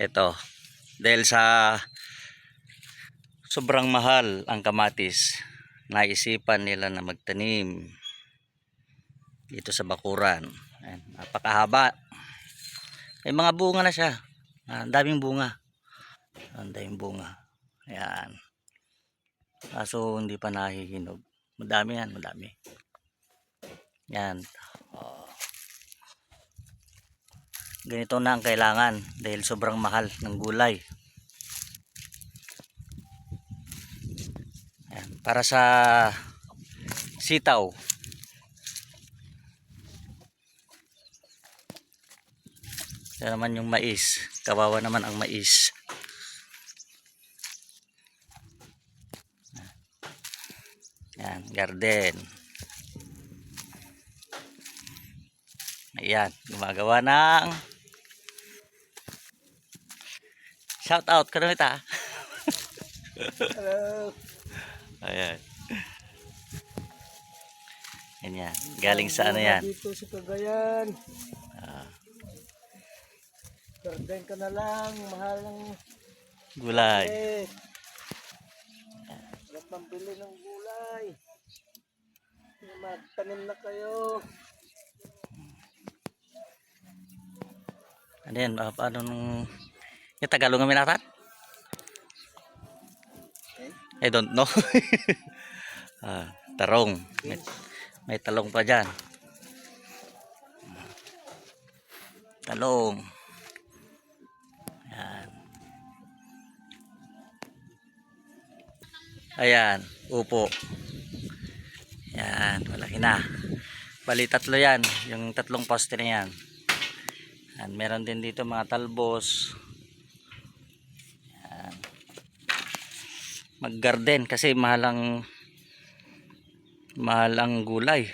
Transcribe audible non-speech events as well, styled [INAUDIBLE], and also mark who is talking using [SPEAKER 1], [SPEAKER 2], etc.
[SPEAKER 1] Ito. Dahil sa sobrang mahal ang kamatis, naisipan nila na magtanim dito sa bakuran. Ayan, napakahaba. May mga bunga na siya. Ah, Ang daming bunga. Ang daming bunga. Ayan. Kaso hindi pa nahihinog. Madami yan, madami. Yan. Ganito na ang kailangan dahil sobrang mahal ng gulay. Ayan. Para sa sitaw. Yan naman yung mais. Kawawa naman ang mais. Yan, garden. Ayan, gumagawa ng Shout out ka na ita.
[SPEAKER 2] Hello.
[SPEAKER 1] Ayan. Ganyan. Galing sa ano yan?
[SPEAKER 2] Dito sa Cagayan.
[SPEAKER 1] Ah,
[SPEAKER 2] Garden ka na lang. Mahal ng
[SPEAKER 1] gulay.
[SPEAKER 2] eh. Sarap pambili ng gulay. Magtanim na kayo.
[SPEAKER 1] Ano yan? Ah, paano nung... Yung Tagalog namin natin? I don't know. [LAUGHS] ah, tarong. May, may talong pa dyan. Talong. Ayan. Ayan, upo. Ayan, malaki na. Bali tatlo yan, yung tatlong poste na yan. Ayan, meron din dito mga talbos. Mag-garden kasi mahal ang mahal ang gulay.